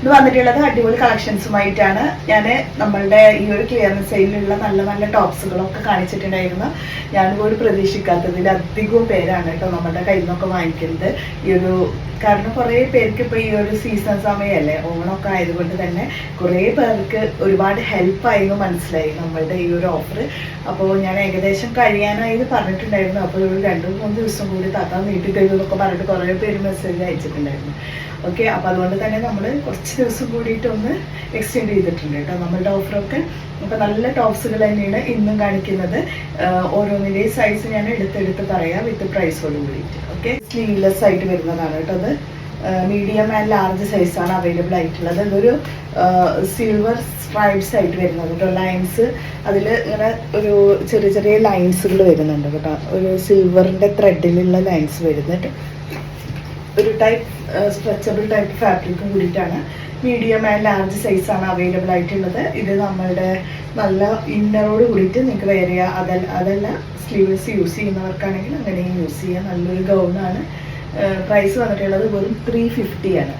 ഇത് വന്നിട്ടുള്ളത് അടിപൊളി കളക്ഷൻസുമായിട്ടാണ്. ഞാൻ നമ്മളുടെ ഈ ഒരു ക്ലിയറൻസ് സെയിലുള്ള നല്ല നല്ല ടോപ്സുകളൊക്കെ കാണിച്ചിട്ടുണ്ടായിരുന്നു. ഞാൻ ഞാനിപ്പോൾ പ്രതീക്ഷിക്കാത്തതിൽ അധികവും പേരാണ് കേട്ടോ നമ്മുടെ കയ്യിൽ നിന്നൊക്കെ വാങ്ങിക്കുന്നത്. ഈ ഒരു കാരണം കുറേ പേർക്ക് ഇപ്പോൾ ഈ ഒരു സീസൺ സമയമല്ലേ ഓണമൊക്കെ ആയതുകൊണ്ട് തന്നെ കുറേ പേർക്ക് ഒരുപാട് ഹെൽപ്പായിരുന്നു മനസ്സിലായി നമ്മളുടെ ഈ ഒരു ഓഫർ അപ്പോൾ ഞാൻ ഏകദേശം കഴിയാനായി പറഞ്ഞിട്ടുണ്ടായിരുന്നു. അപ്പോൾ ഒരു രണ്ട് മൂന്ന് ദിവസം കൂടി തത്താൻ നീട്ടി കഴിയുമെന്നൊക്കെ പറഞ്ഞിട്ട് കുറേ പേര് മെസ്സേജ് അയച്ചിട്ടുണ്ടായിരുന്നു. ഓക്കെ അപ്പോൾ അതുകൊണ്ട് തന്നെ നമ്മൾ കുറച്ച് ദിവസം കൂടിയിട്ട് ഒന്ന് എക്സ്റ്റെൻഡ് ചെയ്തിട്ടുണ്ട് കേട്ടോ നമ്മളുടെ ഓഫറൊക്കെ അപ്പോൾ നല്ല ടോപ്സുകൾ തന്നെയാണ് ഇന്നും കാണിക്കുന്നത്. ഓരോന്നിന്റെയും സൈസ് ഞാൻ എടുത്തെടുത്ത് പറയാം വിത്ത് പ്രൈസോട് കൂടിയിട്ട്. ഓക്കെ സ്ലീവ്ലെസ് ആയിട്ട് വരുന്നതാണ് കേട്ടോ അത്. മീഡിയം ആൻഡ് ലാർജ് സൈസാണ് അവൈലബിൾ ആയിട്ടുള്ളത്. ഇതൊരു സിൽവർ സ്ട്രൈപ്സ് ആയിട്ട് വരുന്നത് കേട്ടോ. ലൈൻസ് അതിൽ ഇങ്ങനെ ഒരു ചെറിയ ചെറിയ ലൈൻസുകൾ വരുന്നുണ്ട് കേട്ടോ. ഒരു സിൽവറിന്റെ ത്രെഡിലുള്ള ലൈൻസ് വരുന്നുണ്ട്. ഒരു ടൈപ്പ് സ്ട്രെച്ചബിൾ ടൈപ്പ് ഫാബ്രിക്കും കൂടിയിട്ടാണ്. മീഡിയം ആൻഡ് ലാർജ് സൈസാണ് അവൈലബിൾ ആയിട്ടുള്ളത്. ഇത് നമ്മളുടെ നല്ല ഇന്നറോട് കൂടിയിട്ട് നിങ്ങൾക്ക് വേറെ അതല്ല അതല്ല സ്ലീവ്സ് യൂസ് ചെയ്യുന്നവർക്കാണെങ്കിൽ അങ്ങനെയും യൂസ് ചെയ്യാം. നല്ലൊരു ഗൗണാണ് പ്രൈസ് വന്നിട്ടുള്ളത് വെറും ത്രീ ആണ്.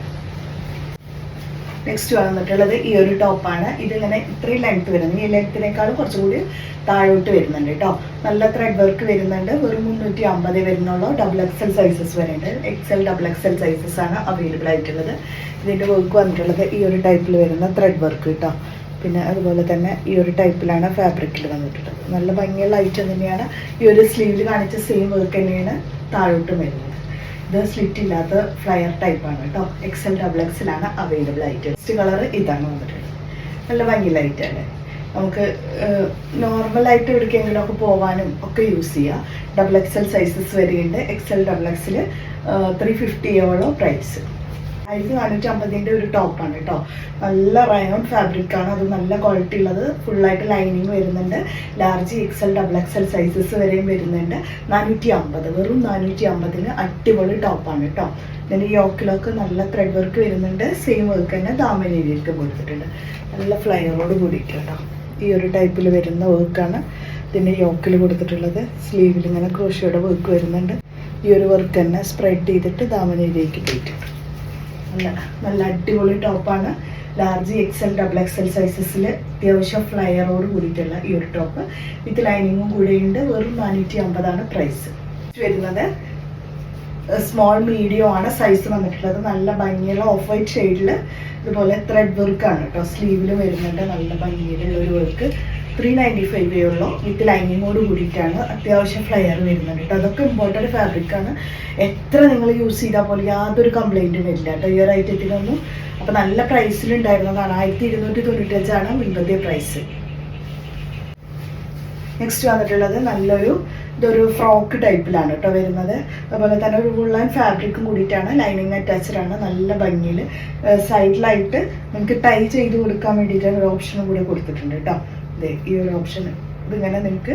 നെക്സ്റ്റ് വന്നിട്ടുള്ളത് ഈ ഒരു ടോപ്പാണ് ഇതിങ്ങനെ ഇത്രയും ലെങ്ത് വരുന്നത് ഈ ലെങ്ത്തിനേക്കാളും കുറച്ചുകൂടി താഴോട്ട് വരുന്നുണ്ട് കേട്ടോ നല്ല ത്രെഡ് വർക്ക് വരുന്നുണ്ട്. വെറും മുന്നൂറ്റി അമ്പത് വരുന്നുള്ളൂ ഡബിൾ എക്സൽ സൈസസ് വരുന്നുണ്ട് എക്സൽ ഡബിൾ എക്സൽ സൈസസ് ആണ് അവൈലബിൾ ആയിട്ടുള്ളത്. ഇതിന്റെ വർക്ക് വന്നിട്ടുള്ളത് ഈ ഒരു ടൈപ്പിൽ വരുന്ന ത്രെഡ് വർക്ക് കേട്ടോ പിന്നെ അതുപോലെ തന്നെ ഈ ഒരു ടൈപ്പിലാണ് ഫാബ്രിക്കിൽ വന്നിട്ടുള്ളത്. നല്ല ഭംഗിയുള്ള ഐറ്റം തന്നെയാണ്. ഈ ഒരു സ്ലീവിൽ കാണിച്ച സെയിം വർക്ക് തന്നെയാണ് താഴോട്ടും വരുന്നത്. ഇത് സ്ലിറ്റ് ഇല്ലാത്ത ഫ്ലയർ ടൈപ്പാണ് കേട്ടോ. എക്സൽ ഡബിൾ എക്സിലാണ് അവൈലബിൾ ആയിട്ട്. നെക്സ്റ്റ് കളർ ഇതാണ് വന്നിട്ടുള്ളത്. നല്ല ഭംഗിയുള്ള ഐറ്റാണ് നമുക്ക് നോർമലായിട്ട് എവിടേക്കെങ്കിലുമൊക്കെ പോകാനും ഒക്കെ യൂസ് ചെയ്യാം. ഡബിൾ എക്സൽ സൈസസ് വരെയുണ്ട്. എക്സൽ ഡബിൾ എക്സിൽ ത്രീ ഫിഫ്റ്റിയോളം പ്രൈസ് ആയിരത്തി നാനൂറ്റി അമ്പതിന്റെ ഒരു ടോപ്പാണ് കേട്ടോ. നല്ല റയോൺ ഫാബ്രിക് ആണ്. അത് നല്ല ക്വാളിറ്റി ഉള്ളത്. ഫുള്ളായിട്ട് ലൈനിങ് വരുന്നുണ്ട്. Large XL double XL sizes വരെയും വരുന്നുണ്ട്. നാനൂറ്റി അമ്പത്. വെറും നാനൂറ്റി അമ്പതിന് അടിപൊളി ടോപ്പാണ് കേട്ടോ. ഇതിന്റെ യോക്കിലൊക്കെ നല്ല ത്രെഡ് വർക്ക് വരുന്നുണ്ട്. സെയിം വർക്ക് തന്നെ ദാമനേരിയൊക്കെ കൊടുത്തിട്ടുണ്ട്. നല്ല ഫ്ലയറോട് കൂടിയിട്ട് കേട്ടോ. ഈ ഒരു ടൈപ്പിൽ വരുന്ന വർക്കാണ് ഇതിന്റെ യോക്കിൽ കൊടുത്തിട്ടുള്ളത്. സ്ലീവിൽ ഇങ്ങനെ ക്രോഷിയുടെ വർക്ക് വരുന്നുണ്ട്. ഈ ഒരു വർക്ക് തന്നെ സ്പ്രെഡ് ചെയ്തിട്ട് ദാമനേരിയേക്ക് പോയിട്ട് നല്ല നല്ല അടിപൊളി ടോപ്പാണ്. ലാർജ് എക്സൽ ഡബിൾ എക്സൽ സൈസസിൽ അത്യാവശ്യം ഫ്ലയറോട് കൂടിയിട്ടുള്ള ഈ ഒരു ടോപ്പ്. വിത്ത് ലൈനിങ്ങും കൂടെയുണ്ട് വെറും നാനൂറ്റി അമ്പതാണ് പ്രൈസ് വരുന്നത് സ്മോൾ മീഡിയം ആണ് സൈസ് വന്നിട്ടുള്ളത്. നല്ല ഭംഗിയുള്ള ഓഫ് വൈറ്റ് ഷെയ്ഡിൽ ഇതുപോലെ ത്രെഡ് വർക്കാണ് കേട്ടോ സ്ലീവിൽ വരുന്നുണ്ട്. നല്ല ഭംഗിയിലുള്ള ഒരു വർക്ക് ത്രീ നയന്റി ഫൈവേ ഉള്ളൂ. വിത്ത് ലൈനിങ്ങോട് കൂടിയിട്ടാണ് അത്യാവശ്യം ഫ്ലയർ വരുന്നത് കേട്ടോ. അതൊക്കെ ഇമ്പോർട്ടന്റ് ഫാബ്രിക്കാണ് എത്ര നിങ്ങൾ യൂസ് ചെയ്താൽ പോലും യാതൊരു കംപ്ലൈന്റും വരില്ല കേട്ടോ. ഒരു ഐറ്റത്തിനൊന്നും അപ്പോൾ നല്ല പ്രൈസിലുണ്ടായിരുന്നതാണ് ആയിരത്തി ഇരുന്നൂറ്റി തൊണ്ണൂറ്റഞ്ചാണ് മുൻപത്തെ പ്രൈസ് നെക്സ്റ്റ് വന്നിട്ടുള്ളത് നല്ലൊരു ഇതൊരു ഫ്രോക്ക് ടൈപ്പിലാണ് കേട്ടോ വരുന്നത്. അതുപോലെ തന്നെ ഒരു വുള്ളൻ ഫാബ്രിക്കും കൂടിയിട്ടാണ് ലൈനിങ് അറ്റാച്ച്ഡ് ആണ്. നല്ല ഭംഗിയിൽ സൈഡിലായിട്ട് നമുക്ക് ടൈ ചെയ്ത് കൊടുക്കാൻ വേണ്ടിയിട്ടാണ് ഒരു ഓപ്ഷനും കൂടി കൊടുത്തിട്ടുണ്ട് കേട്ടോ. ഈ ഒരു ഓപ്ഷൻ ഇതിങ്ങനെ നിങ്ങൾക്ക്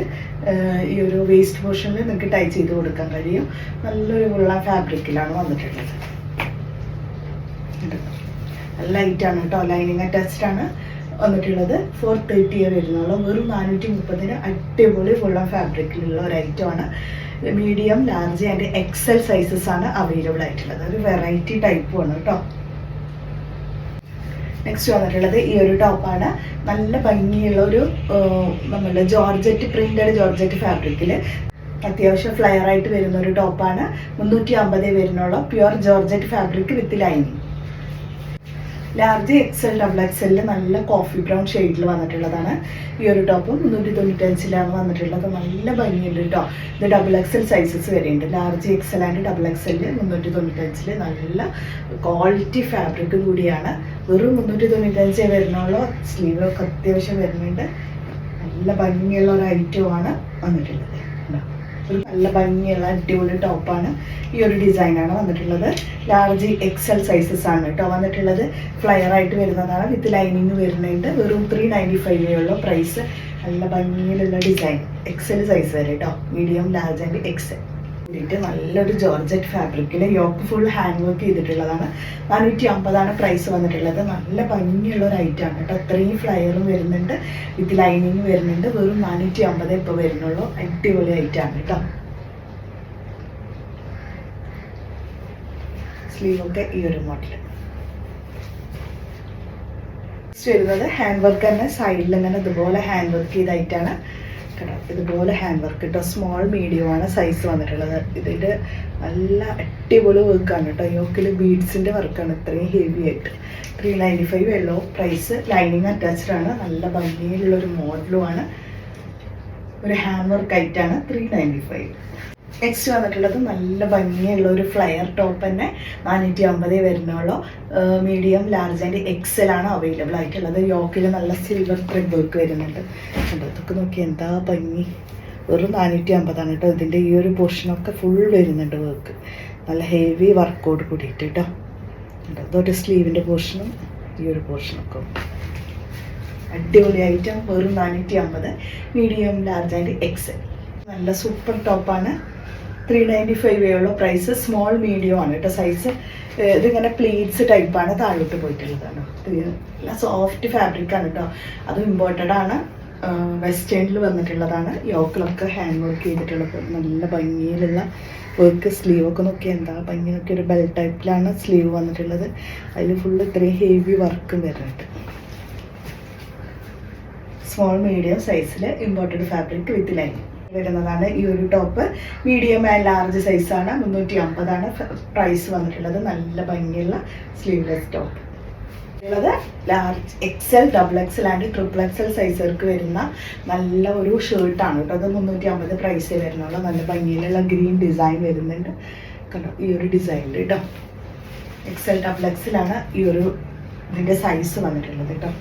ഈ ഒരു വേസ്റ്റ് പോർഷനിൽ നിങ്ങൾക്ക് ടൈ ചെയ്ത് കൊടുക്കാൻ കഴിയും. നല്ലൊരു ഉള്ള ഫാബ്രിക്കിലാണ് വന്നിട്ടുള്ളത്. ലൈറ്റാണ് കേട്ടോ. ലൈനിങ് അറ്റാച്ച്ഡ് ആണ് വന്നിട്ടുള്ളത്. ഫോർ തേർട്ടിയേ വരുന്നുള്ളൂ. വെറും നാനൂറ്റി മുപ്പതിന് അടിപൊളി ഫുൾ ഓഫ് ഫാബ്രിക്കിലുള്ള ഒരു ഐറ്റമാണ് medium large and XL sizes ആണ് അവൈലബിൾ ആയിട്ടുള്ളത്. ഒരു വെറൈറ്റി ടൈപ്പുമാണ് കേട്ടോ. നെക്സ്റ്റ് വന്നിട്ടുള്ളത് ഈ ഒരു ടോപ്പാണ് നല്ല ഭംഗിയുള്ള ഒരു നമ്മളുടെ ജോർജറ്റ് പ്രിന്റഡ് ജോർജറ്റ് ഫാബ്രിക്കിൽ അത്യാവശ്യം ഫ്ലയർ ആയിട്ട് വരുന്ന ഒരു ടോപ്പാണ് മുന്നൂറ്റി അമ്പതേ വരുന്നുള്ള pure georgette fabric with lining large XL double എക്സലിൽ നല്ല കോഫി ബ്രൗൺ ഷെയ്ഡിൽ വന്നിട്ടുള്ളതാണ്. ഈ ഒരു ടോപ്പ് മുന്നൂറ്റി തൊണ്ണൂറ്റഞ്ചിലാണ് വന്നിട്ടുള്ളത്. നല്ല ഭംഗിയുണ്ട് കേട്ടോ ഇത് ഡബിൾ എക്സൽ സൈസസ് വരെയുണ്ട്. ലാർജ് എക്സൽ ആൻഡ് ഡബിൾ എക്സലിൽ മുന്നൂറ്റി തൊണ്ണൂറ്റഞ്ചിൽ നല്ല ക്വാളിറ്റി ഫാബ്രിക് കൂടിയാണ്. വെറും മുന്നൂറ്റി തൊണ്ണൂറ്റഞ്ചേ വരുന്നുള്ളൂ. സ്ലീവ് ഒക്കെ അത്യാവശ്യം വരുന്നുണ്ട്. നല്ല ഭംഗിയുള്ള ഒരു ഐറ്റമാണ് വന്നിട്ടുള്ളത്. നല്ല ഭംഗിയുള്ള അടിപൊളി ടോപ്പാണ്. ഈ ഒരു ഡിസൈനാണ് വന്നിട്ടുള്ളത്. ലാർജ് എക്സൽ സൈസസ് ആണ് കേട്ടോ വന്നിട്ടുള്ളത്. ഫ്ലയർ ആയിട്ട് വരുന്നതാണ്. വിത്ത് ലൈനിങ് വരുന്നുണ്ട്. വെറും ത്രീ നയന്റി ഫൈവേ ഉള്ളൂ പ്രൈസ് നല്ല ഭംഗിയിലുള്ള ഡിസൈൻ എക്സൽ സൈസ് വരെ കേട്ടോ. മീഡിയം ലാർജ് ആൻഡ് എക്സൽ കൂടിയിട്ട് നല്ലൊരു ജോർജറ്റ് ഫാബ്രിക്കിൽ യോക്ക് ഫുൾ ഹാൻഡ് വർക്ക് ചെയ്തിട്ടുള്ളതാണ്. നാനൂറ്റി അമ്പതാണ് പ്രൈസ് വന്നിട്ടുള്ളത്. നല്ല ഭംഗിയുള്ള ഒരു ഐറ്റമാണ് കേട്ടോ. ഇത്രയും ഫ്ലയറും വരുന്നുണ്ട്. വിത്ത് ലൈനിങ് വരുന്നുണ്ട്. വെറും നാനൂറ്റി അമ്പത് ഇപ്പോൾ വരുന്നുള്ളൂ. അടിപൊളി ഐറ്റമാണ് കേട്ടോ. സ്ലീവൊക്കെ ഈ ഒരു മോഡൽ വരുന്നത് ഹാൻഡ് വർക്ക് തന്നെ. സൈഡിൽ ഇങ്ങനെ ഇതുപോലെ ഹാൻഡ് വർക്ക് ചെയ്തായിട്ടാണ് കേട്ടോ ഇതുപോലെ ഹാൻഡ് വർക്ക് കേട്ടോ സ്മോൾ മീഡിയം ആണ് സൈസ് വന്നിട്ടുള്ളത്. ഇതിന്റെ നല്ല അടിപൊളി വർക്കാണ് കേട്ടോ. യോക്കിൽ ബീഡ്സിന്റെ വർക്കാണ് ഇത്രയും ഹെവി ആയിട്ട്. ത്രീ നയന്റി ഫൈവ് എല്ലോ പ്രൈസ് ലൈനിങ് അറ്റാച്ച്ഡ് ആണ്. നല്ല ഭംഗിയിലുള്ളൊരു ആണ്. ഒരു ഹാൻഡ് വർക്ക് ആയിട്ടാണ് ത്രീ നയന്റി ഫൈവ് നെക്സ്റ്റ് വന്നിട്ടുള്ളത് നല്ല ഭംഗിയുള്ള ഒരു ഫ്ലയർ ടോപ്പ് തന്നെ നാനൂറ്റി അമ്പതേ വരുന്നുള്ളൂ മീഡിയം ലാർജ് ആൻഡ് എക്സൽ ആണ് അവൈലബിൾ ആയിട്ടുള്ളത്. യോക്കിൽ നല്ല സിൽവർ ത്രെഡ് വർക്ക് വരുന്നുണ്ട്. കണ്ടോ ഇതൊക്കെ നോക്കി എന്താ ഭംഗി. വെറും നാനൂറ്റി അമ്പതാണ് കേട്ടോ. ഇതിന്റെ ഈ ഒരു പോർഷനൊക്കെ ഫുൾ വരുന്നുണ്ട് വർക്ക് നല്ല ഹെവി വർക്കോട് കൂടിയിട്ട് കേട്ടോ. കണ്ടോ ഇതൊരു സ്ലീവിന്റെ പോർഷനും ഈ ഒരു പോർഷനൊക്കെ അടിപൊളി ഐറ്റം വെറും നാനൂറ്റി അമ്പത് മീഡിയം ലാർജ് ആൻഡ് എക്സൽ നല്ല സൂപ്പർ ടോപ്പാണ് ത്രീ നയന്റി ഫൈവ് ഉള്ള പ്രൈസ് സ്മോൾ മീഡിയം ആണ്. കേട്ടോ സൈസ് ഇതിങ്ങനെ പ്ലീറ്റ്സ് ടൈപ്പാണ് താഴോട്ട് പോയിട്ടുള്ളതാണ് നല്ല സോഫ്റ്റ് ഫാബ്രിക്കാണ് കേട്ടോ അതും ഇമ്പോർട്ടഡ് ആണ്. വെസ്റ്റേണിൽ വന്നിട്ടുള്ളതാണ്. യോക്കിലൊക്കെ ഹാൻഡ് വർക്ക് ചെയ്തിട്ടുള്ളത് നല്ല ഭംഗിയിലുള്ള വർക്ക് സ്ലീവ് ഒക്കെ നോക്കി എന്താ ഭംഗി നോക്കി ഒരു ബെൽ ടൈപ്പിലാണ് സ്ലീവ് വന്നിട്ടുള്ളത്. അതിൽ ഫുള്ള് ഇത്രയും ഹെവി വർക്കും വരുന്നുണ്ട്. സ്മോൾ മീഡിയം സൈസിൽ ഇമ്പോർട്ടഡ് ഫാബ്രിക് വിത്ത് ലൈൻ വരുന്നതാണ് ഈ ഒരു ടോപ്പ്. മീഡിയം ആൻഡ് ലാർജ് സൈസാണ് മുന്നൂറ്റി അമ്പതാണ് പ്രൈസ് വന്നിട്ടുള്ളത്. നല്ല ഭംഗിയുള്ള സ്ലീവ്ലെസ് ടോപ്പ് ഉള്ളത് large XL double XL and triple XL സൈസുകൾക്ക് വരുന്ന നല്ല ഒരു ഷർട്ടാണ് കേട്ടോ. അത് മുന്നൂറ്റി അമ്പത് പ്രൈസ് വരുന്നുള്ള. നല്ല ഭംഗിയിലുള്ള ഗ്രീൻ ഡിസൈൻ വരുന്നുണ്ട്. കണ്ടോ? ഈ ഒരു ഡിസൈനിൽ കേട്ടോ എക്സൽ ഡബിൾ എക്സലാണ് ഈ ഒരു ഇതിന്റെ സൈസ് വന്നിട്ടുള്ളത് കേട്ടോ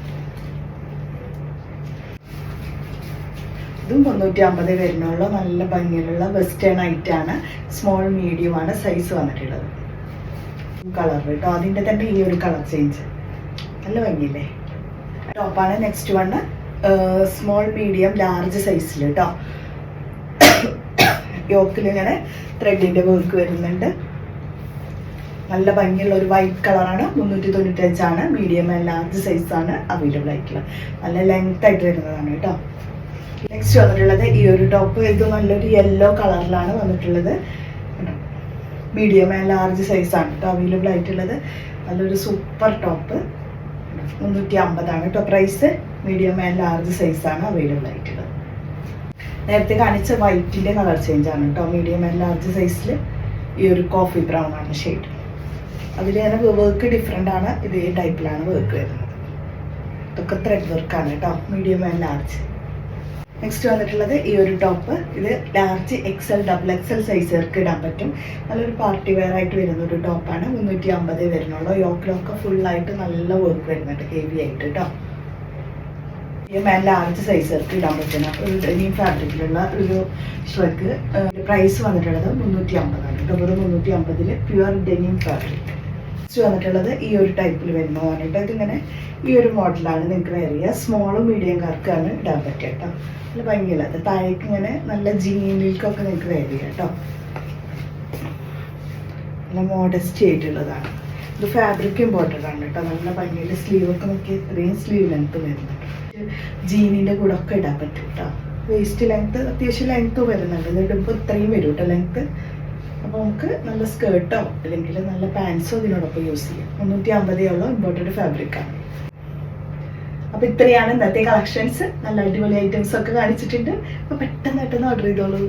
ഇതും മുന്നൂറ്റി അമ്പത് വരുന്നുള്ളൂ. നല്ല ഭംഗിയിലുള്ള വെസ്റ്റേൺ ആണ്. സ്മോൾ മീഡിയം ആണ് സൈസ് വന്നിട്ടുള്ളത്. കളർ കേട്ടോ അതിന്റെ തന്നെ ഈ ഒരു കളർ ചേഞ്ച് നല്ല ഭംഗിയില്ലേ? ടോപ്പാണ് next one small medium large സൈസിൽ കേട്ടോ യോക്കിൽ ഇങ്ങനെ ത്രെഡിന്റെ വർക്ക് വരുന്നുണ്ട്. നല്ല ഭംഗിയുള്ള ഒരു വൈറ്റ് കളറാണ് മുന്നൂറ്റി തൊണ്ണൂറ്റഞ്ചാണ് മീഡിയം ആൻഡ് ലാർജ് സൈസാണ് അവൈലബിൾ ആയിട്ടുള്ളത്. നല്ല ലെങ്ത് ആയിട്ട് വരുന്നതാണ് കേട്ടോ നെക്സ്റ്റ് വന്നിട്ടുള്ളത് ഈ ഒരു ടോപ്പ് ഇത് നല്ലൊരു യെല്ലോ കളറിലാണ് വന്നിട്ടുള്ളത്. മീഡിയം ആൻഡ് ലാർജ് സൈസാണ് കേട്ടോ അവൈലബിൾ ആയിട്ടുള്ളത്. നല്ലൊരു സൂപ്പർ ടോപ്പ് മുന്നൂറ്റി അമ്പതാണ് കേട്ടോ പ്രൈസ് മീഡിയം ആൻഡ് ലാർജ് സൈസാണ് അവൈലബിൾ ആയിട്ടുള്ളത്. നേരത്തെ കാണിച്ച വൈറ്റിന്റെ കളർ ചേഞ്ച് ആണ് കേട്ടോ മീഡിയം ആൻഡ് ലാർജ് സൈസിൽ ഈ ഒരു കോഫി ബ്രൗൺ ആണ് ഷെയ്ഡ് അതിൽ തന്നെ വർക്ക് ഡിഫറെന്റ് ആണ്. ഇതേ ടൈപ്പിലാണ് വർക്ക് വരുന്നത്. ഇതൊക്കെ ത്രെഡ് വർക്കാണ് കേട്ടോ മീഡിയം ആൻഡ് ലാർജ് നെക്സ്റ്റ് വന്നിട്ടുള്ളത് ഈ ഒരു ടോപ്പ് ഇത് ലാർജ് എക്സൽ ഡബിൾ എക്സൽ സൈസുകാർക്ക് ഇടാൻ പറ്റും. നല്ലൊരു പാർട്ടി വെയർ ആയിട്ട് വരുന്ന ഒരു ടോപ്പാണ് മുന്നൂറ്റി അമ്പത് വരുന്നുള്ളൂ യോക്കിലൊക്കെ ഫുള്ളായിട്ട് നല്ല വർക്ക് വരുന്നുണ്ട്. ഹെവി ആയിട്ട് കേട്ടോ ഈ ലാർജ് സൈസുകാർക്ക് ഇടാൻ പറ്റുന്ന ഒരു ഡെനിം ഫാബ്രിക്കിലുള്ള ഒരു ഷ്രക്ക് പ്രൈസ് വന്നിട്ടുള്ളത് മുന്നൂറ്റി അമ്പതാണ് ഡബർ മുന്നൂറ്റി അമ്പതിൽ പ്യുവർ ഡെനിം ഫാബ്രിക് നെക്സ്റ്റ് വന്നിട്ടുള്ളത് ഈ ഒരു ടൈപ്പിൽ വരുന്നതാണ് കേട്ടോ ഇതിങ്ങനെ ഈ ഒരു മോഡലാണ് നിങ്ങൾക്ക് വരിക സ്മോളും മീഡിയം മീഡിയംകാർക്കാണ് ഇടാൻ പറ്റുക കേട്ടോ. നല്ല ഭംഗിയില്ല അത് താഴേക്ക് ഇങ്ങനെ നല്ല ജീനിൽക്കൊക്കെ നിങ്ങൾക്ക് വരിക കേട്ടോ. നല്ല മോഡസ്റ്റ് ആയിട്ടുള്ളതാണ്. ഇത് ഫാബ്രിക് ഇമ്പോർട്ടന്റ് ആണ് കേട്ടോ. നല്ല ഭംഗിയിൽ സ്ലീവൊക്കെ നോക്കി ഇത്രയും സ്ലീവ് ലെങ്ത്ത് വരുന്നുണ്ട്. ജീനിന്റെ കൂടെ ഒക്കെ ഇടാൻ പറ്റും കേട്ടോ. വേസ്റ്റ് ലെങ്ത്ത് അത്യാവശ്യം ലെങ്ത്ത് വരുന്നുണ്ട്. ഇത് ഇടുമ്പോൾ ഇത്രയും വരും കേട്ടോ. ലെങ്ത് അപ്പോൾ നമുക്ക് നല്ല സ്കേർട്ടോ അല്ലെങ്കിൽ നല്ല പാൻസോ ഇതിനോടൊപ്പം യൂസ് ചെയ്യാം. മുന്നൂറ്റി അമ്പതേ ഉള്ളൂ ഇമ്പോർട്ടഡ് ഫാബ്രിക്കാണ് അപ്പോൾ ഇത്രയാണ് ഇന്നത്തെ കളക്ഷൻസ് നല്ല അടിപൊളി ഐറ്റംസ് ഒക്കെ കാണിച്ചിട്ടുണ്ട്. അപ്പോൾ പെട്ടെന്ന് പെട്ടെന്ന് ഓർഡർ ചെയ്തോളൂ.